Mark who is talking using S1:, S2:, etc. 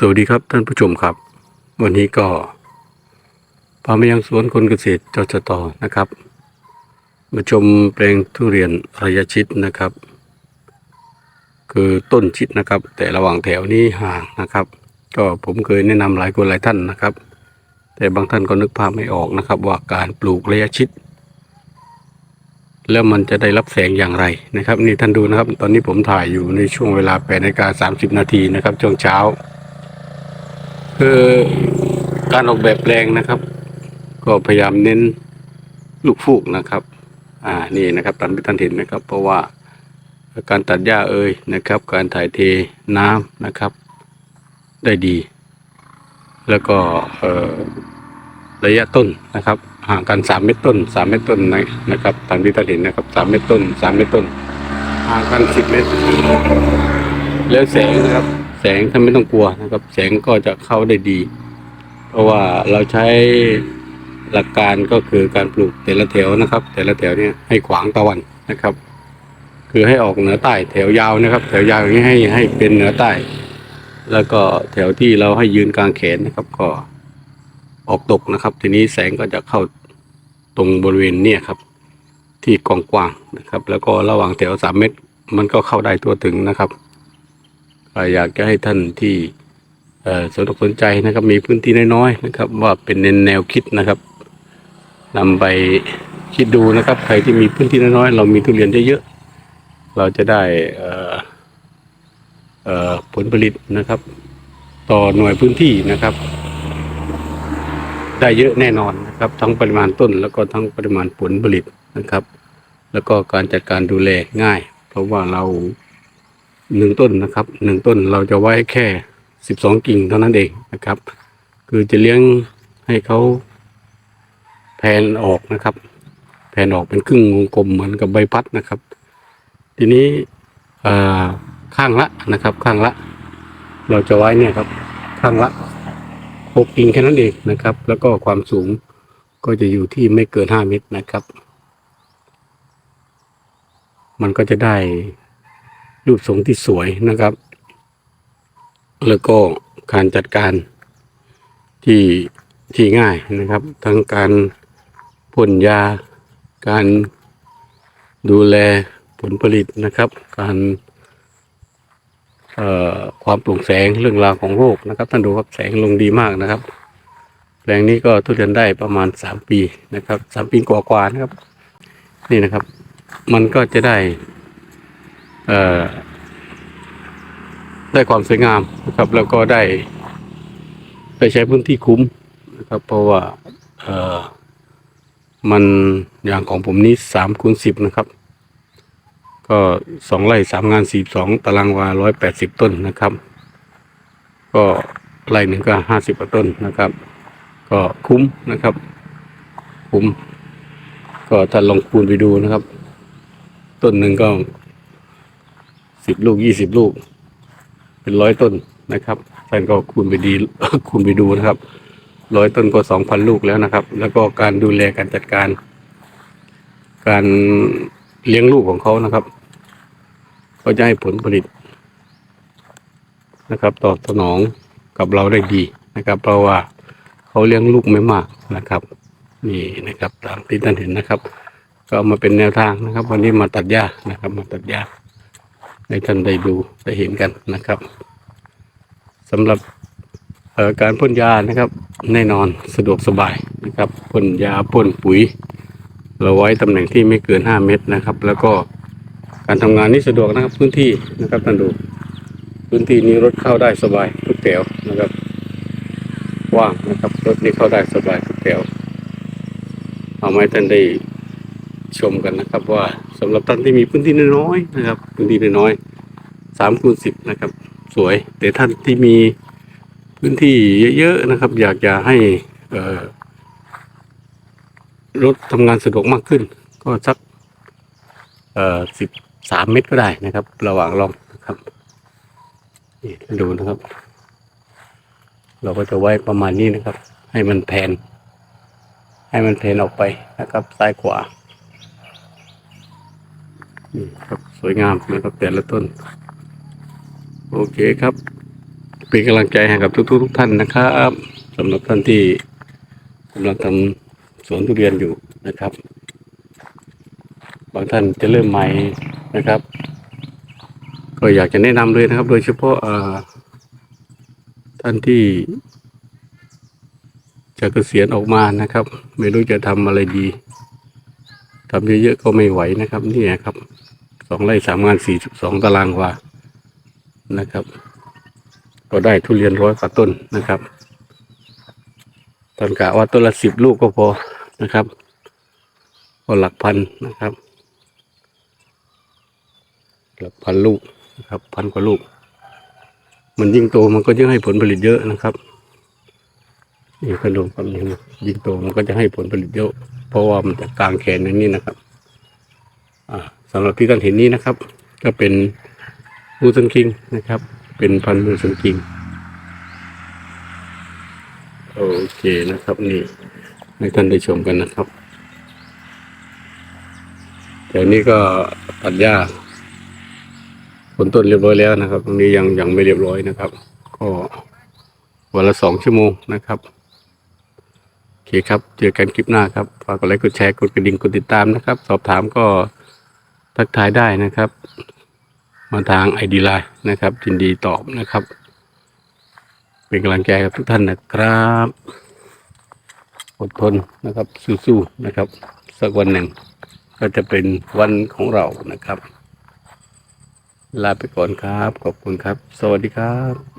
S1: สวัสดีครับท่านผู้ชมครับ วันนี้ก็พามายังสวนคนเกษตรจจตนะครับ มาชมแปลงทุเรียนระยะชิดนะครับ คือต้นชิดนะครับ แต่ระหว่างแถวนี้ห่างนะครับ ก็ผมเคยแนะนำหลายคนหลายท่านนะครับ แต่บางท่านก็นึกภาพไม่ออกนะครับ ว่าการปลูกระยะชิด แล้วมันจะได้รับแสงอย่างไรนะครับ นี่ท่านดูนะครับ ตอนนี้ผมถ่ายอยู่ในช่วงเวลา8นาฬิกา30 นาทีนะครับช่วงเช้า คือการออกแบบแปลงนะครับ ก็พยายามเน้นลูกฟูกนะครับ อ่านี่นะครับตามที่ท่านเห็นนะครับ เพราะว่าการตัดหญ้าเอ่ยนะครับ การถ่ายเทน้ำนะครับ ได้ดี แล้วก็ระยะต้นนะครับห่างกันสามเมตรต้นสามเมตรต้นนะนะครับตามที่ท่านเห็นนะครับสามเมตรต้นสามเมตรต้นห่างกันสิบเมตร แล้วแสงนะครับ แสงท่านไม่ต้องกลัวนะครับ แสงก็จะเข้าได้ดี เพราะว่าเราใช้หลักการก็คือการปลูกแต่ละแถวนะครับ แต่ละแถวเนี่ยให้ขวางตะวันนะครับ คือให้ออกเหนือใต้แถวยาวนะครับ แถวยาวอย่างนี้ให้ให้เป็นเหนือใต้ แล้วก็แถวที่เราให้ยืนกลางแขนนะครับ ก็ออกตกนะครับ ทีนี้แสงก็จะเข้าตรงบริเวณเนี่ยครับ ที่กองกว้างๆนะครับ แล้วก็ระหว่างแถวสามเมตร มันก็เข้าได้ทั่วถึงนะครับ อยากจะให้ท่านที่สนอกสนใจนะครับ มีพื้นที่น้อยๆนะครับ ว่าเป็นแนวคิดนะครับนำไปคิดดูนะครับ ใครที่มีพื้นที่น้อยๆเรามีทุเรียนเยอะๆเราจะได้ผลผลิตนะครับ ต่อหน่วยพื้นที่นะครับ ได้เยอะแน่นอนนะครับ ทั้งปริมาณต้นแล้วก็ทั้งปริมาณผลผลิตนะครับ แล้วก็การจัดการดูแลง่าย เพราะว่าเรา หนึ่งต้นนะครับหนึ่งต้นเราจะไว้แค่สิบสองกิ่งเท่านั้นเองนะครับ คือจะเลี้ยงให้เขาแผ่นออกนะครับ แผ่นออกเป็นครึ่งวงกลมเหมือนกับใบพัดนะครับ ทีนี้ข้างละนะครับ ข้างละ เราจะไว้เนี่ยครับ ข้างละหกกิ่งแค่นั้นเองนะครับ แล้วก็ความสูงก็จะอยู่ที่ไม่เกินห้าเมตรนะครับ มันก็จะได้ รูปทรงที่สวยนะครับ แล้วก็การจัดการที่ที่ง่ายนะครับ ทั้งการพ่นยา การดูแลผลผลิตนะครับ การความโปร่งแสงเรื่องราวของโรคนะครับท่านดูครับแสงลงดีมากนะครับแปลงนี้ก็ทุเรียนได้ประมาณสามปีนะครับสามปีกว่าๆนะครับ นี่นะครับ มันก็จะได้ ได้ความสวยงามนะครับ แล้วก็ได้ไปใช้พื้นที่คุ้มนะครับ เพราะว่าเออมันอย่างของผมนี้สามคูณสิบนะครับ ก็สองไร่สามงานสี่สองตารางวาร้อยแปดสิบต้นนะครับ ก็ไร่หนึ่งก็ห้าสิบกว่าต้นนะครับ ก็คุ้มนะครับ คุ้ม ก็ถ้าลองคูณไปดูนะครับ ต้นหนึ่งก็ สิบลูกยี่สิบลูก เป็นร้อยต้นนะครับท่านก็คูณไปดีคูณไปดูนะครับร้อยต้นก็สองพันลูกแล้วนะครับ แล้วก็การดูแลการจัดการ การเลี้ยงลูกของเขานะครับก็จะให้ผลผลิตนะครับ ตอบสนองกับเราได้ดีนะครับ เพราะว่าเขาเลี้ยงลูกไม่มากนะครับ นี่นะครับ ตามที่ท่านเห็นนะครับ ก็มาเป็นแนวทางนะครับ วันนี้มาตัดหญ้านะครับ มาตัดหญ้า ให้ท่านได้ดูได้เห็นกันนะครับสำหรับการพ่นยานะครับ แน่นอนสะดวกสบายนะครับพ่นยาพ่นปุ๋ย เราไว้ตำแหน่งที่ไม่เกิน 5 เมตรนะครับ แล้วก็การทำงานนี้สะดวกนะครับพื้นที่นะครับท่านดูพื้นที่นี้รถเข้าได้สบายทุกแถวนะครับว่างนะครับรถนี้เข้าได้สบายทุกแถวเอาไว้ท่านได้ ชมกันนะครับ ว่าสำหรับท่านที่มีพื้นที่น้อยๆนะครับพื้นที่น้อยๆสามคูณสิบนะครับ สวย แต่ท่านที่มีพื้นที่เยอะๆนะครับ อยากจะให้เรถทำงานสะดวกมากขึ้น ก็สักเอสิบสามเมตรก็ได้นะครับ ระหว่างลองนะครับนี่ดูนะครับ เราก็จะไว้ประมาณนี้นะครับ ให้มันแผนให้มันแผนออกไปนะครับซ้ายขวา นี่ครับสวยงามนะครับแต่ละต้น โอเคครับ เป็นกำลังใจให้กับทุกๆทุกท่านนะครับสำหรับท่านที่กำลังทำสวนทุเรียนอยู่นะครับ บางท่านจะเริ่มใหม่นะครับ ก็อยากจะแนะนำเลยนะครับ โดยเฉพาะอ่อท่านที่จะเกษียณออกมานะครับ ไม่รู้จะทำอะไรดีทำเยอะๆก็ไม่ไหวนะครับนี่นะครับ สองไร่สามงานสี่สองตารางวานะครับ ก็ได้ทุเรียนร้อยกว่าต้นนะครับตอนกะว่าต้นละสิบลูกก็พอนะครับก็หลักพันนะครับ หลักพันลูกนะครับ พันกว่าลูก มันยิ่งโตมันก็ยิ่งให้ผลผลิตเยอะนะครับนี่ขนมปังนี้ยิ่งโตมันก็จะให้ผลผลิตเยอะ เพราะว่ามันจะกลางแขนอย่างนี้นะครับ อ่า สำหรับที่ท่านเห็นนี้นะครับ ก็เป็นมูสันคิงนะครับ เป็นพันธุ์มูสันคิงโอเคนะครับนี่ให้ท่านได้ชมกันนะครับแถวนี้ก็ตัดหญ้าผลต้นเรียบร้อยแล้วนะครับ ตรงนี้ยังยังไม่เรียบร้อยนะครับ ก็วันละสองชั่วโมงนะครับโอเคครับ เจอกันคลิปหน้าครับ ฝากกดไลค์กดแชร์กดกระดิ่งกดติดตามนะครับ สอบถามก็ ทักทายได้นะครับ มาทางไอดีไลน์นะครับยินดีตอบนะครับ เป็นกำลังใจกับทุกท่านนะครับ อดทนนะครับสู้ๆนะครับ สักวันหนึ่ง ก็จะเป็นวันของเรานะครับ ลาไปก่อนครับ ขอบคุณครับ สวัสดีครับ